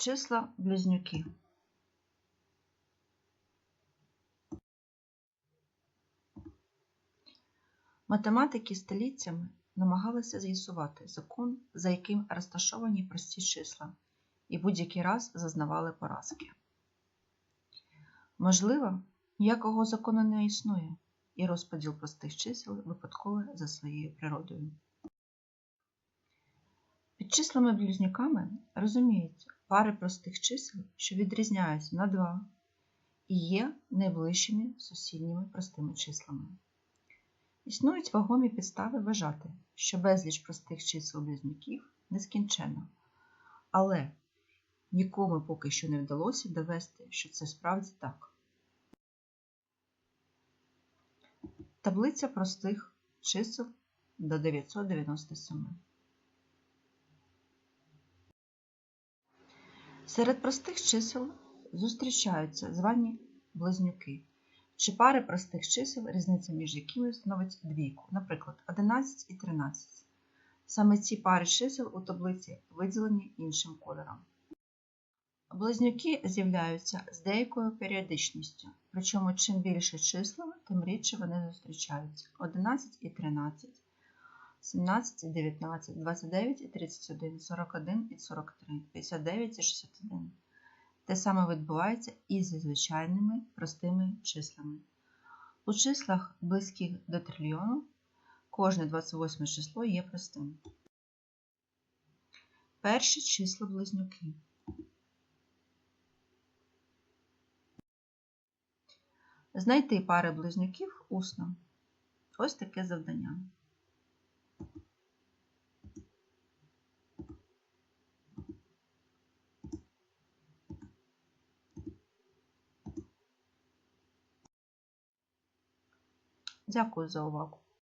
Числа близнюки. Математики століттями намагалися з'ясувати закон, за яким розташовані прості числа, і будь-який раз зазнавали поразки. Можливо, ніякого закону не існує, і розподіл простих чисел випадковий за своєю природою. Під числами-близнюками розуміють пари простих чисел, що відрізняються на 2 і є найближчими сусідніми простими числами. Існують вагомі підстави вважати, що безліч простих чисел-близнюків нескінченна, але нікому поки що не вдалося довести, що це справді так. Таблиця простих чисел до 997. Серед простих чисел зустрічаються звані близнюки, чи пари простих чисел, різниця між якими становить двійку, наприклад, 11 і 13. Саме ці пари чисел у таблиці виділені іншим кольором. Близнюки з'являються з деякою періодичністю, причому чим більше числа, тим рідше вони зустрічаються 11 і 13, 17 19, 29 і 31, 41 і 43, 59 і 61. Те саме відбувається і зі звичайними простими числами. У числах, близьких до трильйону, кожне 28 число є простим. Перші числа близнюки. Знайти пари близнюків усно. Ось таке завдання. Дякую за увагу.